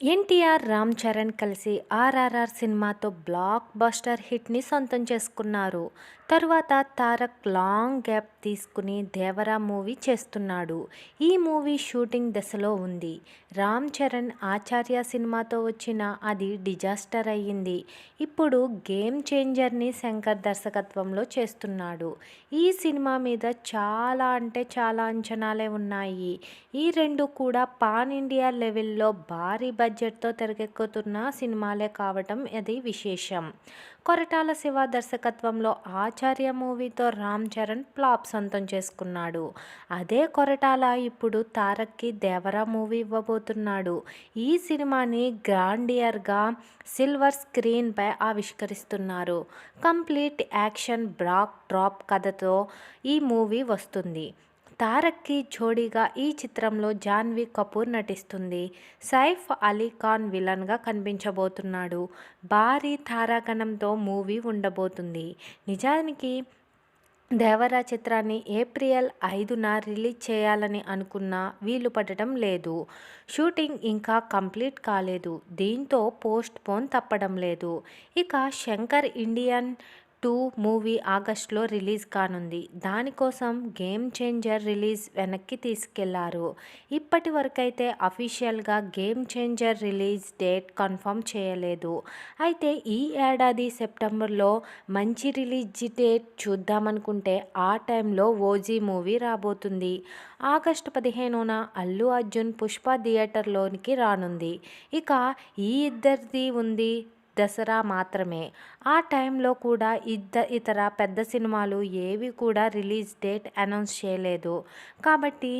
ఎన్టీఆర్ రామ్ చరణ్ కలిసి ఆర్ఆర్ఆర్ సినిమాతో block buster హిట్ని సొంతం చేసుకున్నారు. తర్వాత తారక్ లాంగ్ గ్యాప్ తీసుకుని దేవరా మూవీ చేస్తున్నాడు. ఈ మూవీ షూటింగ్ దశలో ఉంది. రామ్ చరణ్ ఆచార్య సినిమాతో వచ్చిన అది డిజాస్టర్ అయ్యింది. ఇప్పుడు గేమ్ చేంజర్ని శంకర్ దర్శకత్వంలో చేస్తున్నాడు. ఈ సినిమా మీద చాలా అంటే చాలా అంచనాలే ఉన్నాయి. ఈ రెండు కూడా పాన్ ఇండియా లెవెల్లో భారీ బడ్జెట్తో తెరకెక్కుతున్న సినిమాలే కావటం అది విశేషం. కొరటాల శివ దర్శకత్వంలో ఆచార్య మూవీతో రామ్ చరణ్ ప్లాప్ సొంతం చేసుకున్నాడు. అదే కొరటాల ఇప్పుడు తారక్కి దేవరా మూవీ ఇవ్వబోతున్నాడు. ఈ సినిమాని గ్రాండియర్గా సిల్వర్ స్క్రీన్పై ఆవిష్కరిస్తున్నారు. కంప్లీట్ యాక్షన్ బ్రాక్ డ్రాప్ కథతో ఈ మూవీ వస్తుంది. తారక్కి జోడీగా ఈ చిత్రంలో జాన్వీ కపూర్ నటిస్తుంది. సైఫ్ అలీ ఖాన్ విలన్గా కనిపించబోతున్నాడు. భారీ తారాగణంతో మూవీ ఉండబోతుంది. నిజానికి దేవరా చిత్రాన్ని ఏప్రిల్ ఐదున రిలీజ్ చేయాలని అనుకున్నా వీలు పడటం లేదు. షూటింగ్ ఇంకా కంప్లీట్ కాలేదు. దీంతో పోస్ట్ పోన్ తప్పడం లేదు. ఇక శంకర్ ఇండియన్ టూ మూవీ ఆగస్టులో రిలీజ్ కానుంది. దానికోసం గేమ్ చేంజర్ రిలీజ్ వెనక్కి తీసుకెళ్ళారు. ఇప్పటి వరకైతే అఫీషియల్గా Game Changer release date confirm చేయలేదు. అయితే ఈ ఏడాది సెప్టెంబర్లో మంచి రిలీజ్ డేట్ చూద్దామనుకుంటే ఆ టైంలో ఓజీ మూవీ రాబోతుంది. ఆగస్టు పదిహేనున అల్లు అర్జున్ పుష్ప థియేటర్లోనికి రానుంది. ఇక ఈ ఇద్దరిది ఉంది దసరా మాత్రమే. ఆ టైంలో కూడా ఇద్ద ఇతర పెద్ద సినిమాలు ఏవి కూడా రిలీజ్ డేట్ అనౌన్స్ చేయలేదు. కాబట్టి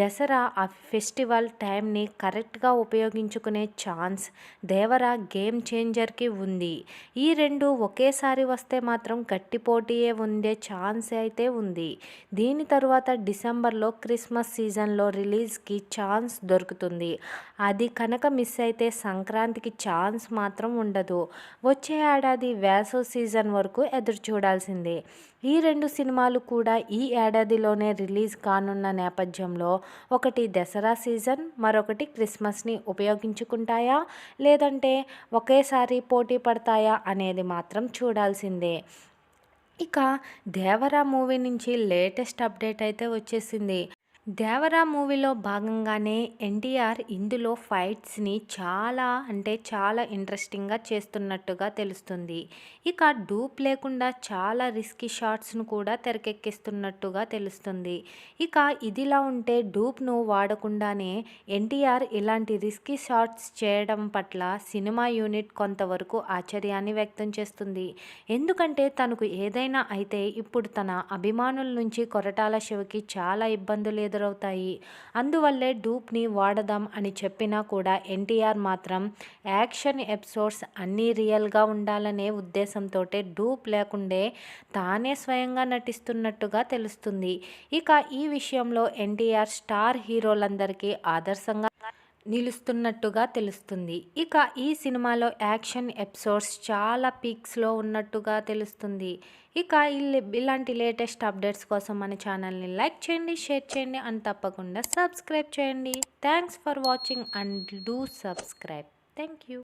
దసరా ఆ ఫెస్టివల్ టైంని కరెక్ట్గా ఉపయోగించుకునే ఛాన్స్ దేవరా గేమ్ చేంజర్కి ఉంది. ఈ రెండు ఒకేసారి వస్తే మాత్రం గట్టి పోటీయే ఉండే ఛాన్స్ అయితే ఉంది. దీని తరువాత డిసెంబర్లో క్రిస్మస్ సీజన్లో రిలీజ్కి ఛాన్స్ దొరుకుతుంది. అది కనుక మిస్ అయితే సంక్రాంతికి ఛాన్స్ మాత్రం ఉండదు. వచ్చే ఏడాది వేసవ సీజన్ వరకు ఎదురు చూడాల్సిందే. ఈ రెండు సినిమాలు కూడా ఈ ఏడాదిలోనే రిలీజ్ కానున్న నేపథ్యంలో ఒకటి దసరా సీజన్ మరొకటి క్రిస్మస్ని ఉపయోగించుకుంటాయా? లేదంటే ఒకేసారి పోటీ పడతాయా అనేది మాత్రం చూడాల్సిందే. ఇక దేవరా మూవీ నుంచి లేటెస్ట్ అప్డేట్ అయితే వచ్చేసింది. దేవరా మూవీలో భాగంగానే ఎన్టీఆర్ ఇందులో ఫైట్స్ని చాలా అంటే చాలా ఇంట్రెస్టింగ్గా చేస్తున్నట్టుగా తెలుస్తుంది. ఇక డూప్ లేకుండా చాలా రిస్కీ షాట్స్ను కూడా తెరకెక్కిస్తున్నట్టుగా తెలుస్తుంది. ఇక ఇదిలా ఉంటే డూప్ను వాడకుండానే ఎన్టీఆర్ ఇలాంటి రిస్కీ షాట్స్ చేయడం పట్ల సినిమా యూనిట్ కొంతవరకు ఆశ్చర్యాన్ని వ్యక్తం చేస్తుంది. ఎందుకంటే తనకు ఏదైనా అయితే ఇప్పుడు తన అభిమానుల నుంచి కొరటాల శివకి చాలా ఇబ్బందులు ఎదురవుతాయి అందువల్లే డూప్ని వాడదాం అని చెప్పినా కూడా ఎన్టీఆర్ మాత్రం యాక్షన్ ఎపిసోడ్స్ అన్నీ రియల్గా ఉండాలనే ఉద్దేశంతో డూప్ లేకుండే తానే స్వయంగా నటిస్తున్నట్టుగా తెలుస్తుంది. ఇక ఈ విషయంలో ఎన్టీఆర్ స్టార్ హీరోలందరికీ ఆదర్శంగా నిలుస్తున్నట్టుగా తెలుస్తుంది. ఇక ఈ సినిమాలో యాక్షన్ ఎపిసోడ్స్ చాలా పీక్స్లో ఉన్నట్టుగా తెలుస్తుంది. ఇక ఇలాంటి లేటెస్ట్ అప్డేట్స్ కోసం మన ఛానల్ని లైక్ చేయండి షేర్ చేయండి అండ్ తప్పకుండా సబ్స్క్రైబ్ చేయండి. Thanks for watching and do subscribe. Thank you.